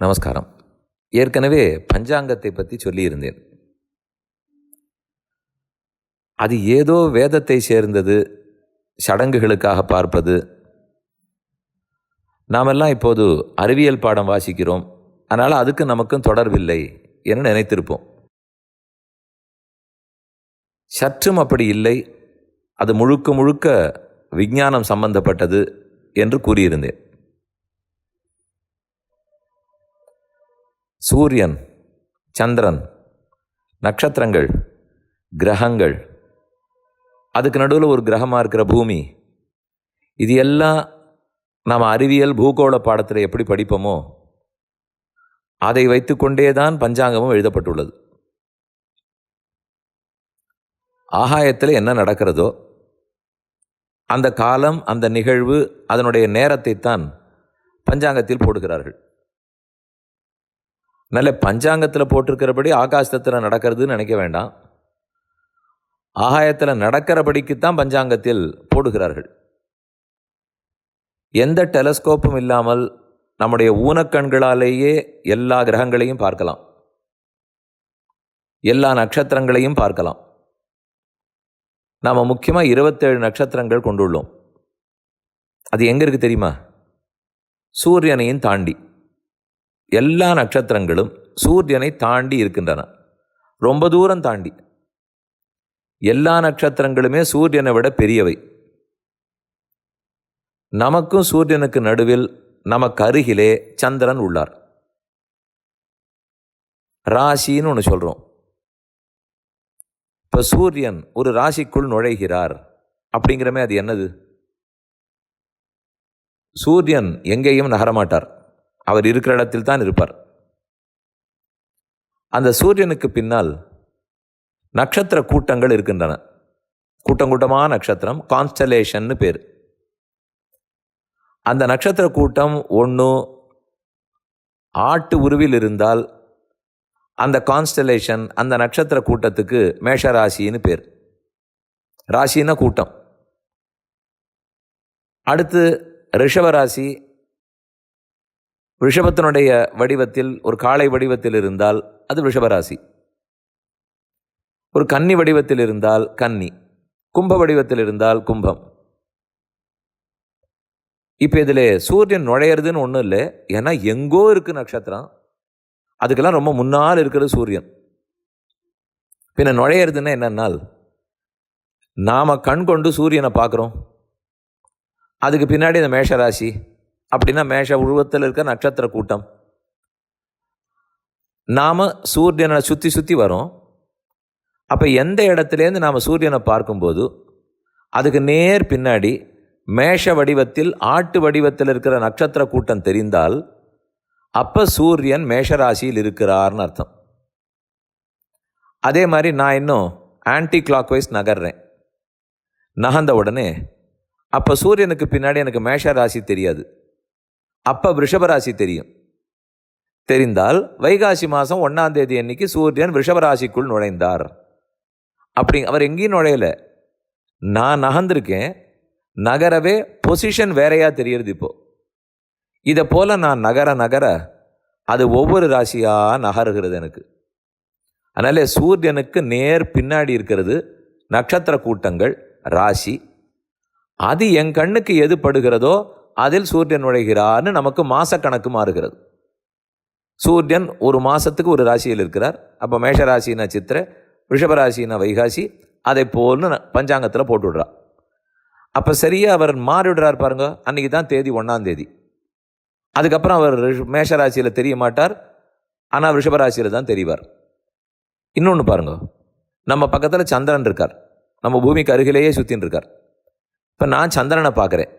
நமஸ்காரம். ஏற்கனவே பஞ்சாங்கத்தை பற்றி சொல்லியிருந்தேன். அது ஏதோ வேதத்தை சேர்ந்தது சடங்குகளுக்காக பார்ப்பது. நாமெல்லாம் இப்போது அறிவியல் பாடம் வாசிக்கிறோம். அதனால் அதுக்கு நமக்கும் தொடர்பில்லை என நினைத்திருப்போம். சற்றும் அப்படி இல்லை. அது முழுக்க முழுக்க விஞ்ஞானம் சம்பந்தப்பட்டது என்று கூறியிருந்தேன். சூரியன் சந்திரன் நட்சத்திரங்கள் கிரகங்கள். அதுக்கு நடுவில் ஒரு கிரகமாக இருக்கிற பூமி. இது எல்லாம் நாம் அறிவியல் பூகோள பாடத்தில் எப்படி படிப்போமோ அதை வைத்துக்கொண்டே தான் பஞ்சாங்கமும் எழுதப்பட்டுள்ளது. ஆகாயத்தில் என்ன நடக்கிறதோ அந்த காலம் அந்த நிகழ்வு அதனுடைய நேரத்தை தான் பஞ்சாங்கத்தில் போடுகிறார்கள். நல்ல பஞ்சாங்கத்தில் போட்டிருக்கிறபடி ஆகாசத்தில் நடக்கிறதுன்னு நினைக்க வேண்டாம். ஆகாயத்தில் நடக்கிறபடிக்குத்தான் பஞ்சாங்கத்தில் போடுகிறார்கள். எந்த டெலஸ்கோப்பும் இல்லாமல் நம்முடைய ஊனக்கண்களாலேயே எல்லா கிரகங்களையும் பார்க்கலாம். எல்லா நட்சத்திரங்களையும் பார்க்கலாம். நாம் முக்கியமாக இருபத்தேழு நட்சத்திரங்கள் கொண்டுள்ளோம். அது எங்கே இருக்குது தெரியுமா? சூரியனையும் தாண்டி. எல்லா நட்சத்திரங்களும் சூரியனை தாண்டி இருக்கின்றன. ரொம்ப தூரம் தாண்டி. எல்லா நட்சத்திரங்களுமே சூரியனை விட பெரியவை. நமக்கும் சூரியனுக்கு நடுவில் நமக்கு அருகிலே சந்திரன் உள்ளார். ராசின்னு ஒன்று சொல்கிறோம் இப்போ சூரியன் ஒரு ராசிக்குள் நுழைகிறார் அப்படிங்கிறமே அது என்னது? சூரியன் எங்கேயும் நகரமாட்டார். அவர் இருக்கிற இடத்தில் தான் இருப்பார். அந்த சூரியனுக்கு பின்னால் நட்சத்திர கூட்டங்கள் இருக்கின்றன. கூட்டம் கூட்டமான நட்சத்திரம் கான்ஸ்டலேஷன்னு பேர். அந்த நட்சத்திர கூட்டம் ஒன்று ஆட்டு உருவில் இருந்தால் அந்த கான்ஸ்டலேஷன் அந்த நட்சத்திர கூட்டத்துக்கு மேஷ ராசின்னு பேர். ராசின்னா கூட்டம். அடுத்து ரிஷபராசி ரிஷபத்தினுடைய வடிவத்தில் ஒரு காளை வடிவத்தில் இருந்தால் அது ரிஷபராசி. ஒரு கன்னி வடிவத்தில் இருந்தால் கன்னி கும்ப வடிவத்தில் இருந்தால் கும்பம். இப்போ இதில் சூரியன் நுழையிறதுன்னு ஒன்றும் இல்லை ஏன்னா எங்கோ இருக்கு நட்சத்திரம். அதுக்கெல்லாம் ரொம்ப முன்னால் இருக்கிறது சூரியன். பின்ன நுழையிறதுன்னா என்னன்னால் நாம் கண் கொண்டு சூரியனை பார்க்குறோம். அதுக்கு பின்னாடி இந்த மேஷராசி அப்படின்னா மேஷ உருவத்தில் இருக்க நட்சத்திர கூட்டம். நாம் சூரியனை சுற்றி சுற்றி வரோம். அப்போ எந்த இடத்துலேருந்து நாம் சூரியனை பார்க்கும்போது அதுக்கு நேர் பின்னாடி மேஷ வடிவத்தில் ஆட்டு வடிவத்தில் இருக்கிற நட்சத்திர கூட்டம் தெரிந்தால் அப்போ சூரியன் மேஷராசியில் இருக்கிறார்னு அர்த்தம். அதே மாதிரி நான் இன்னும் ஆன்டி கிளாக் வைஸ் நகர்றேன். நகர்ந்த உடனே அப்போ சூரியனுக்கு பின்னாடி எனக்கு மேஷ ராசி தெரியாது. அப்போ ரிஷபராசி தெரியும். தெரிந்தால் வைகாசி மாதம் ஒன்றாம் தேதி அன்னைக்கு சூரியன் ரிஷபராசிக்குள் நுழைந்தார். அப்படி அவர் எங்கேயும் நுழையல. நான் நகர்ந்திருக்கேன். நகரவே பொசிஷன் வேறையாக தெரியறது இப்போ. இதை போல் நான் நகர நகர அது ஒவ்வொரு ராசியாக நகருகிறது எனக்கு. அதனால் சூரியனுக்கு நேர் பின்னாடி இருக்கிறது நட்சத்திர கூட்டங்கள் ராசி. அது என் கண்ணுக்கு எது படுகிறதோ அதில் சூரியன் நுழைகிறார்னு நமக்கு மாசக்கணக்கு மாறுகிறது. சூரியன் ஒரு மாதத்துக்கு ஒரு ராசியில் இருக்கிறார். அப்போ மேஷராசினா சித்திரை ரிஷபராசினா வைகாசி அதை போல்னு பஞ்சாங்கத்தில் போட்டுவிடுறா. அப்போ சரியாக அவர் மாறிவிடுறார் பாருங்க அன்றைக்கி தான் தேதி ஒன்றாம் தேதி. அதுக்கப்புறம் அவர் மேஷராசியில் தெரிய மாட்டார் ஆனால் ரிஷபராசியில் தான் தெரிவார். இன்னொன்று பாருங்க நம்ம பக்கத்தில் சந்திரன் இருக்கார். நம்ம பூமிக்கு அருகிலேயே சுற்றின்னு இருக்கார். இப்போ நான் சந்திரனை பார்க்குறேன்.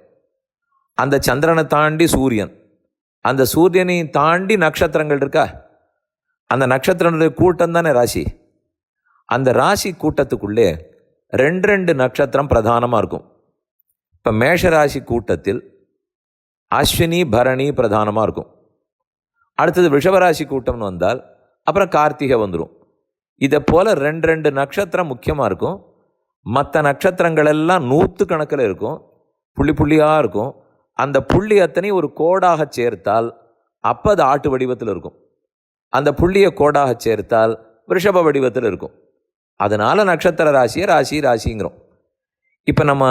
அந்த சந்திரனை தாண்டி சூரியன். அந்த சூரியனை தாண்டி நட்சத்திரங்கள் இருக்கா? அந்த நட்சத்திரனுடைய கூட்டம் தானே ராசி. அந்த ராசி கூட்டத்துக்குள்ளே ரெண்டு ரெண்டு நட்சத்திரம் பிரதானமாக இருக்கும். இப்போ மேஷராசி கூட்டத்தில் அஸ்வினி பரணி பிரதானமாக இருக்கும். அடுத்தது ரிஷபராசி கூட்டம்னு வந்தால் அப்புறம் கார்த்திகை வந்துடும் இதை போல் ரெண்டு ரெண்டு நட்சத்திரம் முக்கியமாக இருக்கும். மற்ற நட்சத்திரங்கள் எல்லாம் நூற்று கணக்கில் இருக்கும். புள்ளி புள்ளியாக இருக்கும். அந்த புள்ளி அத்தனை ஒரு கோடாக சேர்த்தால் அப்போ அது ஆட்டு வடிவத்தில் இருக்கும். அந்த புள்ளியை கோடாக சேர்த்தால் ரிஷப வடிவத்தில் இருக்கும். அதனால் நட்சத்திர ராசியை ராசி ராசிங்கிறோம். இப்போ நம்ம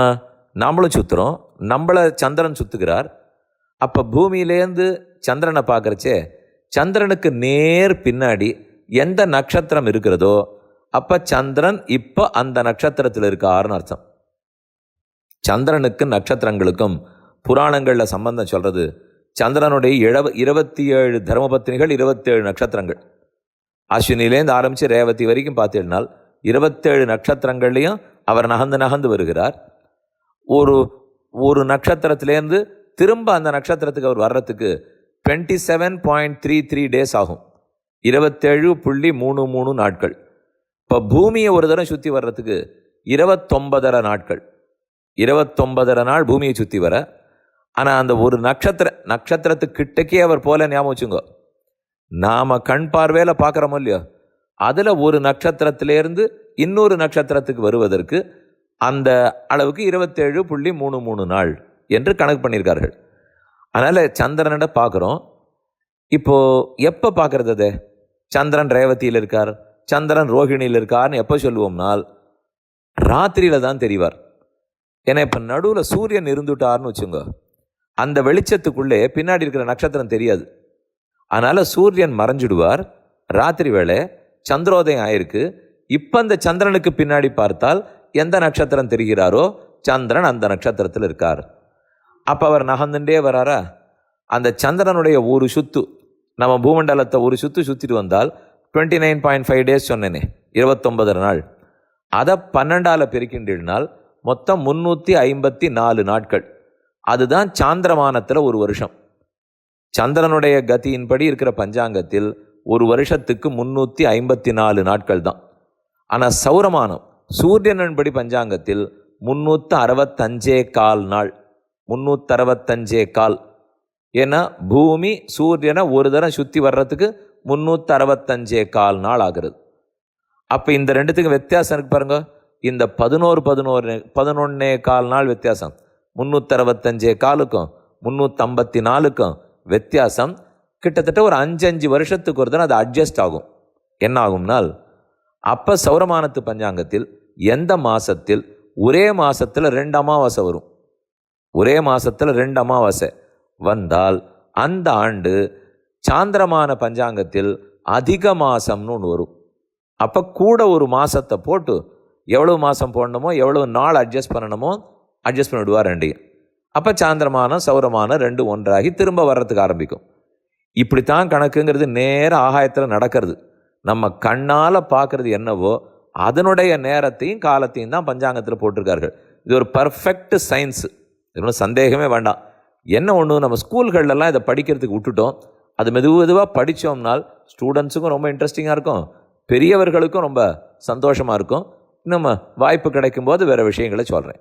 நம்மளும் சுற்றுறோம் நம்மளை சந்திரன் சுற்றுகிறார் அப்போ பூமியிலேருந்து சந்திரனை பார்க்குறச்சே சந்திரனுக்கு நேர் பின்னாடி எந்த நட்சத்திரம் இருக்கிறதோ அப்போ சந்திரன் இப்போ அந்த நட்சத்திரத்தில் இருக்காருன்னு அர்த்தம். சந்திரனுக்கு நட்சத்திரங்களுக்கும் புராணங்களில் சம்பந்தம் சொல்கிறது சந்திரனுடைய இழவ இருபத்தி ஏழு தர்மபத்தினிகள் இருபத்தேழு நட்சத்திரங்கள். அஸ்வினிலேருந்து ஆரம்பித்து ரேவதி வரைக்கும் பார்த்தீங்கன்னால் இருபத்தேழு நட்சத்திரங்கள்லையும் அவர் நகர்ந்து நகர்ந்து வருகிறார். ஒரு ஒரு நட்சத்திரத்திலேருந்து திரும்ப அந்த நட்சத்திரத்துக்கு அவர் வர்றதுக்கு twenty seven point three three days ஆகும். இருபத்தேழு புள்ளி மூணு மூணு நாட்கள். இப்போ பூமியை ஒரு தடவை சுற்றி வர்றதுக்கு இருபத்தொன்பதரை நாட்கள். இருபத்தொன்பதரை நாள் பூமியை சுற்றி வர ஆனால் அந்த ஒரு நட்சத்திர நட்சத்திரத்துக்கிட்டக்கே அவர் போல ஞாபகம் வச்சுங்கோ நாம் கண் பார்வையில் பார்க்குறோமோ இல்லையோ? அதில் ஒரு நட்சத்திரத்திலேருந்து இன்னொரு நட்சத்திரத்துக்கு வருவதற்கு அந்த அளவுக்கு இருபத்தேழு புள்ளி மூணு மூணு நாள் என்று கணக்கு பண்ணியிருக்கார்கள். அதனால் சந்திரனிட பார்க்குறோம். இப்போது எப்போ பார்க்குறது அது? சந்திரன் ரேவதியில் இருக்கார் சந்திரன் ரோஹிணியில் இருக்கார்னு எப்போ சொல்லுவோம்னால் ராத்திரியில் தான் தெரிவார். ஏன்னா இப்போ நடுவில் சூரியன் இருந்துட்டார்னு வச்சுங்க அந்த வெளிச்சத்துக்குள்ளே பின்னாடி இருக்கிற நட்சத்திரம் தெரியாது. அதனால் சூரியன் மறைஞ்சிடுவார். ராத்திரி வேளை சந்திரோதயம் ஆயிருக்கு. இப்போ அந்த சந்திரனுக்கு பின்னாடி பார்த்தால் எந்த நட்சத்திரம் தெரிகிறாரோ சந்திரன் அந்த நட்சத்திரத்தில் இருக்கார். அப்போ அவர் நகர்ந்துட்டே வராரா? அந்த சந்திரனுடைய ஒரு சுத்து நம்ம பூமண்டலத்தை ஒரு சுத்து சுற்றிட்டு வந்தால் twenty nine point five days சொன்னேனே இருபத்தொன்பதரை நாள். அதை பன்னெண்டால் பெருக்கின்றினால் மொத்தம் முந்நூற்றி ஐம்பத்தி நாலு நாட்கள். அதுதான் சாந்திரமானத்தில் ஒரு வருஷம். சந்திரனுடைய கதியின்படி இருக்கிற பஞ்சாங்கத்தில் ஒரு வருஷத்துக்கு முந்நூற்றி ஐம்பத்தி நாலு நாட்கள் தான். ஆனால் சௌரமானம் சூரியனின்படி பஞ்சாங்கத்தில் முந்நூற்று அறுபத்தஞ்சே கால் நாள். முந்நூற்றறுபத்தஞ்சே கால். ஏன்னா பூமி சூரியனை ஒரு தரம் சுற்றி வர்றதுக்கு முந்நூற்றி அறுபத்தஞ்சே கால் நாள் ஆகிறது. அப்போ இந்த ரெண்டுத்துக்கும் வித்தியாசம் இருக்கு பாருங்க. இந்த பதினோரு பதினோரு பதினொன்னே கால் நாள் வித்தியாசம். முந்நூற்றறுபத்தஞ்சே காலுக்கும் முந்நூற்றம்பத்தி நாலுக்கும் வித்தியாசம். கிட்டத்தட்ட ஒரு அஞ்சஞ்சு வருஷத்துக்கு ஒரு தடவை அது அட்ஜஸ்ட் ஆகும். என்ன ஆகும்னால் அப்போ சௌரமானத்து பஞ்சாங்கத்தில் எந்த மாதத்தில் ஒரே மாதத்தில் ரெண்டு அமாவாசை வரும். ஒரே மாதத்தில் ரெண்டு அமாவாசை. வந்தால் அந்த ஆண்டு சாந்திரமான பஞ்சாங்கத்தில் அதிக மாதம்னு ஒன்று வரும். அப்போ கூட ஒரு மாதத்தை போட்டு எவ்வளவு மாதம் போடணுமோ எவ்வளவு நாள் அட்ஜஸ்ட் பண்ணணுமோ அட்ஜஸ்ட் பண்ணிவிடுவார் ரெண்டையும் அப்போ சாந்திரமானம் சௌரமானம் ரெண்டு ஒன்றாகி திரும்ப வர்றதுக்கு ஆரம்பிக்கும். இப்படித்தான் கணக்குங்கிறது நேர ஆகாயத்தில் நடக்கிறது. நம்ம கண்ணால் பார்க்கறது என்னவோ அதனுடைய நேரத்தையும் காலத்தையும் தான் பஞ்சாங்கத்தில் போட்டிருக்கார்கள். இது ஒரு பர்ஃபெக்ட் சயின்ஸ் இது ஒன்றும் சந்தேகமே வேண்டாம். என்ன ஒன்று நம்ம ஸ்கூல்கள்லாம் இதை படிக்கிறதுக்கு விட்டுட்டோம். அது மெது மெதுவாக படித்தோம்னால் ஸ்டூடெண்ட்ஸுக்கும் ரொம்ப இன்ட்ரெஸ்டிங்காக இருக்கும். பெரியவர்களுக்கும் ரொம்ப சந்தோஷமாக இருக்கும். நம்ம வாய்ப்பு கிடைக்கும்போது வேறு விஷயங்களை சொல்கிறேன்